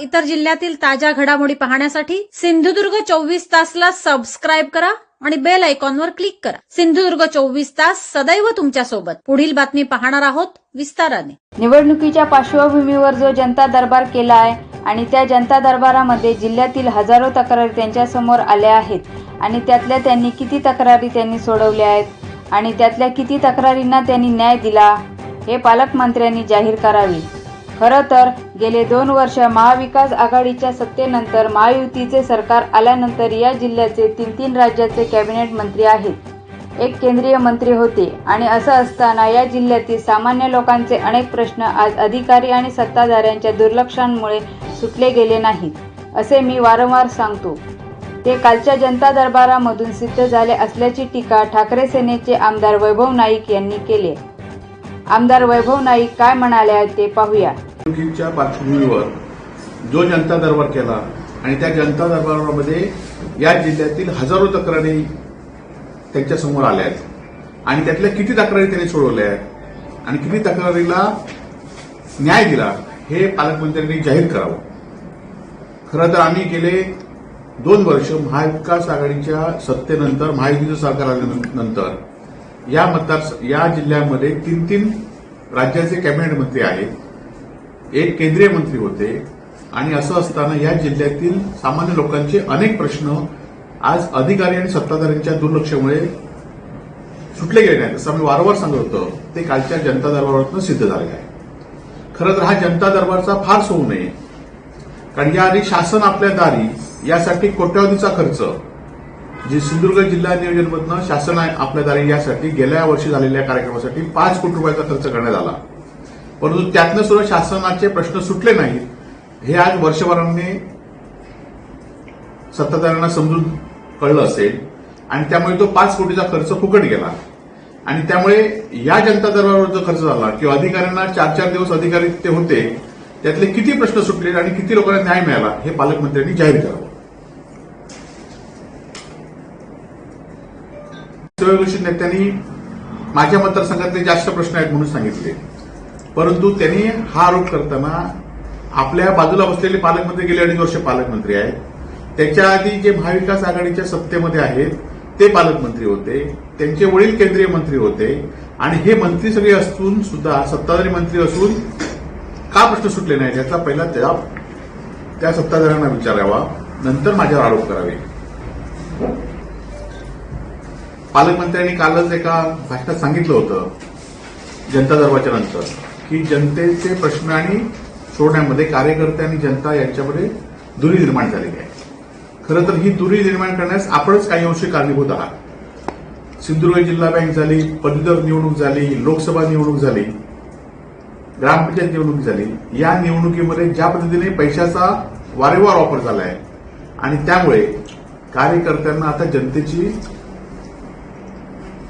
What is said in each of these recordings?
इतर जिल्ह्यातील ताज्या घडामोडी पाहण्यासाठी सिंधुदुर्ग चोवीस तासला सबस्क्राईब करा आणि बेल आयकॉनवर क्लिक करा. सिंधुदुर्ग चोवीस तास सदैव तुमच्यासोबत. पुढील बातमी पाहणार आहोत विस्ताराने. निवडणुकीच्या पार्श्वभूमीवर जो जनता दरबार केला आहे आणि त्या जनता दरबारामध्ये जिल्ह्यातील हजारो तक्रारी त्यांच्यासमोर आल्या आहेत आणि त्यातल्या त्यांनी किती तक्रारी त्यांनी सोडवल्या आहेत आणि त्यातल्या किती तक्रारींना त्यांनी न्याय दिला हे पालकमंत्र्यांनी जाहीर करावे. खरं तर गेले दोन वर्ष महाविकास आघाडीच्या सत्तेनंतर महायुतीचे सरकार आल्यानंतर या जिल्ह्याचे तीन तीन राज्याचे कॅबिनेट मंत्री आहेत. एक केंद्रीय मंत्री होते आणि असं असताना या जिल्ह्यातील सामान्य लोकांचे अनेक प्रश्न आज अधिकारी आणि सत्ताधाऱ्यांच्या दुर्लक्षांमुळे सुटले गेले नाहीत असे मी वारंवार सांगतो. ते कालच्या जनता दरबारामधून सिद्ध झाले असल्याची टीका ठाकरे सेनेचे आमदार वैभव नाईक यांनी केली. आमदार वैभव नाईक काय म्हणाले ते पाहूया. निवडणुकीच्या पार्श्वभूमीवर जो जनता दरबार केला आणि त्या जनता दरबारामध्ये या जिल्ह्यातील हजारो तक्रारी त्यांच्यासमोर आल्या आहेत. आणि त्यातल्या किती तक्रारी त्यांनी सोडवल्या आहेत आणि किती तक्रारीला न्याय दिला हे पालकमंत्र्यांनी जाहीर करावं. खरं तर आम्ही गेले दोन वर्ष महाविकास आघाडीच्या सत्तेनंतर महायुतीचं सरकार आल्यानंतर या मतदार या जिल्ह्यामध्ये तीन तीन राज्याचे कॅबिनेट मंत्री आहेत. एक केंद्रीय मंत्री होते आणि असं असताना या जिल्ह्यातील सामान्य लोकांचे अनेक प्रश्न आज अधिकारी आणि सत्ताधाऱ्यांच्या दुर्लक्षामुळे सुटले गेले नाहीत. असं आम्ही वारंवार सांगत होतो. ते कालच्या जनता दरबारातून सिद्ध झाले आहे खरं तर हा जनता दरबारचा फार होऊ नये कारण याआधी शासन आपल्या दारी यासाठी कोट्यावधीचा खर्च जे सिंधुदुर्ग जिल्हा नियोजनमधनं शासन आपल्या दारी यासाठी गेल्या वर्षी झालेल्या कार्यक्रमासाठी पाच कोटी रुपयाचा खर्च करण्यात आला. परंतु त्यातनं सुद्धा शासनाचे प्रश्न सुटले नाहीत. हे आज वर्षभराने सत्ताधाऱ्यांना समजून कळलं असेल. आणि त्यामुळे तो पाच कोटीचा खर्च फुकट गेला. आणि त्यामुळे या जनता दरबारावर जो खर्च झाला किंवा अधिकाऱ्यांना चार चार दिवस अधिकारी ते होते त्यातले किती प्रश्न सुटले आणि किती लोकांना न्याय मिळाला हे पालकमंत्र्यांनी जाहीर करावं. सूर्यवंशी नेत्यांनी माझ्या मतदारसंघातले जास्त प्रश्न आहेत म्हणून सांगितले. परंतु त्यांनी हा आरोप करताना आपल्या बाजूला बसलेले पालकमंत्री गेले अडीच वर्ष पालकमंत्री आहेत. त्याच्या आधी जे महाविकास आघाडीच्या सत्तेमध्ये आहेत ते पालकमंत्री होते. त्यांचे वडील केंद्रीय मंत्री होते. आणि हे मंत्री सगळे असून सुद्धा सत्ताधारी मंत्री असून का प्रश्न सुटले नाही याचा पहिला त्या त्या सत्ताधाऱ्यांना विचारावा. नंतर माझ्यावर आरोप करावे. पालकमंत्र्यांनी कालच एका भाषणात सांगितलं होतं जनता दरबारच्या नंतर. की जनतेचे प्रश्न आणि सोडण्यामध्ये कार्यकर्ते आणि जनता यांच्यामध्ये दुरी निर्माण झालेली आहे. खरं तर ही दुरी निर्माण करण्यास आपणच काही अंशी कारणीभूत आहात. सिंधुदुर्ग जिल्हा बँक झाली पदवीधर निवडणूक झाली लोकसभा निवडणूक झाली ग्रामपंचायत निवडणूक झाली या निवडणुकीमध्ये ज्या पद्धतीने पैशाचा वारंवार वापर झाला आहे आणि त्यामुळे कार्यकर्त्यांना आता जनतेची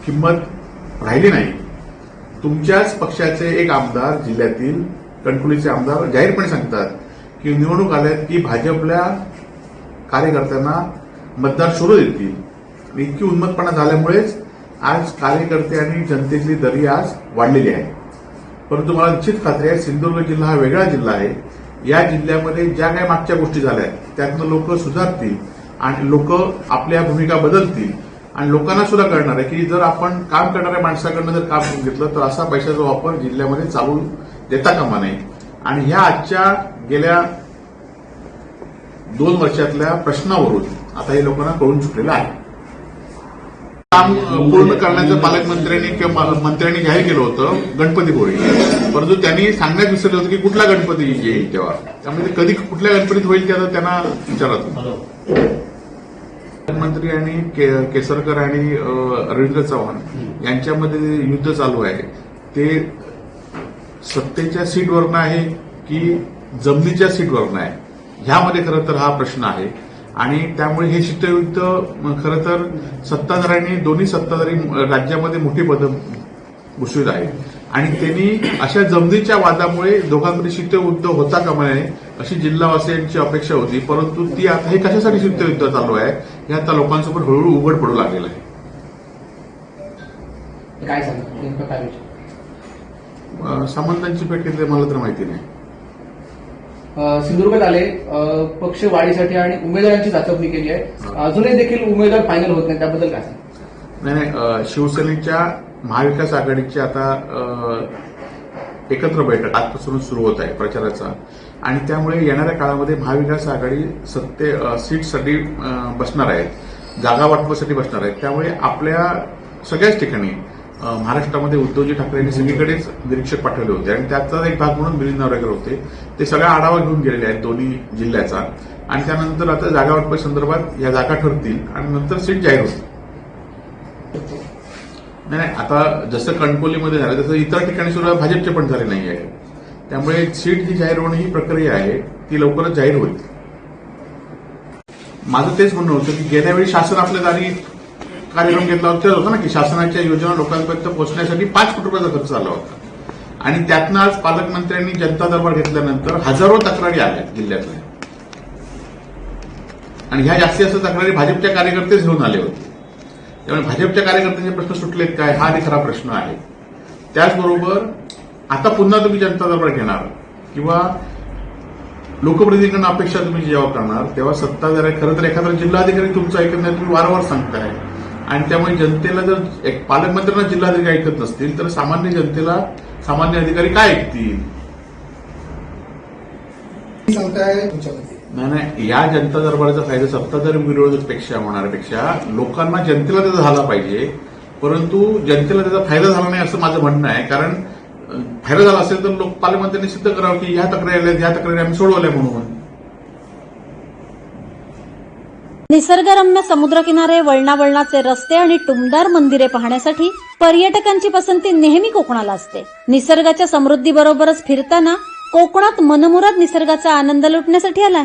किंमत राहिली नाही तुमच्याच पक्षाचे एक आमदार जिल्ह्यातील कणकुलीचे आमदार जाहीरपणे सांगतात की निवडणूक आल्यात की भाजपल्या कार्यकर्त्यांना मतदार सोडू देतील. इतकी उन्मतपणा झाल्यामुळेच आज कार्यकर्ते आणि जनतेची दरी आज वाढलेली आहे. परंतु मला निश्चित खात्री आहे सिंधुदुर्ग जिल्हा हा वेगळा जिल्हा आहे. या जिल्ह्यामध्ये ज्या काही मागच्या गोष्टी झाल्या आहेत त्यातनं लोक सुधारतील आणि लोक आपल्या भूमिका बदलतील. आणि लोकांना सुद्धा कळणार आहे की जर आपण काम करणाऱ्या माणसाकडनं जर काम करून घेतलं तर असा पैशाचा वापर जिल्ह्यामध्ये चालू देता कामा नये. आणि ह्या आजच्या गेल्या दोन वर्षातल्या प्रश्नावरून आता हे लोकांना कळून चुकलेलं आहे. काम पूर्ण करण्याचं पालकमंत्र्यांनी किंवा मंत्र्यांनी जाहीर केलं होतं गणपतीपुळी परंतु त्यांनी सांगण्यात विसरलं होतं की कुठला गणपती येईल तेव्हा. त्यामुळे ते कधी कुठल्या गणपतीत होईल ते आता त्यांना विचारत पालकमंत्री आणि के- केसरकर आणि रवींद्र चव्हाण यांच्यामध्ये युद्ध चालू आहे ते सत्तेच्या सीटवरनं आहे की जमिनीच्या सीटवरनं आहे ह्यामध्ये खरं तर हा प्रश्न आहे. आणि त्यामुळे हे शीतयुद्ध खरं तर सत्ताधाऱ्यांनी दोन्ही सत्ताधारी राज्यामध्ये मोठी पद घुसवित आहे आणि त्यांनी अशा जमिनीच्या वादामुळे दोघांमध्ये शीतयुद्ध होता कामा नये अशी जिल्हावासियांची अपेक्षा होती परंतु ती आता हे कशासाठी शीतयुद्ध चालू आहे हे आता लोकांसमोर हळूहळू उघड पडू लागलेलं आहे. काय सांगतो सामंतांची पेट घेतली मला तर माहिती नाही. सिंधुदुर्गात आले. पक्ष वाढीसाठी आणि उमेदवारांची चाचपणी केली आहे. अजूनही देखील उमेदवार फायनल होत नाही त्याबद्दल काय? नाही नाही शिवसेनेच्या महाविकास आघाडीची आता एकत्र बैठक आजपासून सुरू होत आहे प्रचाराचा. आणि त्यामुळे येणाऱ्या काळामध्ये महाविकास आघाडी सत्ते सीटसाठी बसणार आहेत जागा वाटपासाठी बसणार आहेत त्यामुळे आपल्या सगळ्याच ठिकाणी महाराष्ट्रामध्ये उद्धवजी ठाकरे यांनी सगळीकडेच निरीक्षक पाठवले होते. आणि त्याचाच एक भाग म्हणून मिलिंद नावरेकर होते. ते सगळा आढावा घेऊन गेलेले आहेत दोन्ही जिल्ह्याचा. आणि त्यानंतर आता जागा वाटपासंदर्भात या जागा ठरतील. आणि नंतर सीट जाहीर होतील नाही नाही आता जसं कणकोलीमध्ये झालं तसं इतर ठिकाणी सुद्धा भाजपचे पण झाले नाही आहे त्यामुळे सीट जी जाहीर होणं ही प्रक्रिया आहे ती लवकरच जाहीर होईल. माझं तेच म्हणणं होतं की गेल्या वेळी शासन आपल्या दारी कार्यक्रम घेतला होता तेच होतं ना की शासनाच्या योजना लोकांपर्यंत पोहोचण्यासाठी पाच कोटी रुपयाचा खर्च आला होता. आणि त्यातनं आज पालकमंत्र्यांनी जनता दरबार घेतल्यानंतर हजारो तक्रारी आल्या जिल्ह्यातल्या. आणि ह्या जास्तीत जास्त तक्रारी भाजपच्या कार्यकर्तेच घेऊन आले होते. त्यामुळे भाजपच्या कार्यकर्त्यांचे प्रश्न सुटलेत काय? हा एक खरा प्रश्न आहे. त्याचबरोबर आता पुन्हा तुम्ही जनता दरबार घेणार किंवा लोकप्रतिनिधींकडून अपेक्षा तुम्ही जेव्हा करणार तेव्हा सत्ताधारी खरं तर एखादा जिल्हाधिकारी तुमचं ऐकत नाही तुम्ही वारंवार सांगताय. आणि त्यामुळे जनतेला जर एक पालकमंत्र्यांना जिल्हाधिकारी ऐकत नसतील तर सामान्य जनतेला सामान्य अधिकारी काय ऐकतील? सांगताय तुमच्यामध्ये. नाही नाही या जनता दरबाराचा फायदा सत्ताधारी विरोधकपेक्षा होणाऱ्यापेक्षा लोकांना जनतेला त्याचा झाला पाहिजे. परंतु जनतेला त्याचा फायदा झाला नाही असं माझं म्हणणं आहे. कारण फायदा झाला असेल तर लोक पालकमंत्र्यांनी सिद्ध करावं की ह्या तक्रारी आल्या ह्या तक्रारी आम्ही सोडवल्या म्हणून. निसर्गरम्य समुद्रकिनारे वळणावळणाचे रस्ते आणि टुमदार मंदिरे पाहण्यासाठी पर्यटकांची पसंती नेहमी कोकणाला असते. निसर्गाच्या समृद्धीबरोबरच फिरताना कोकणात मनमुराद निसर्गाचा आनंद लुटण्यासाठी आलाय.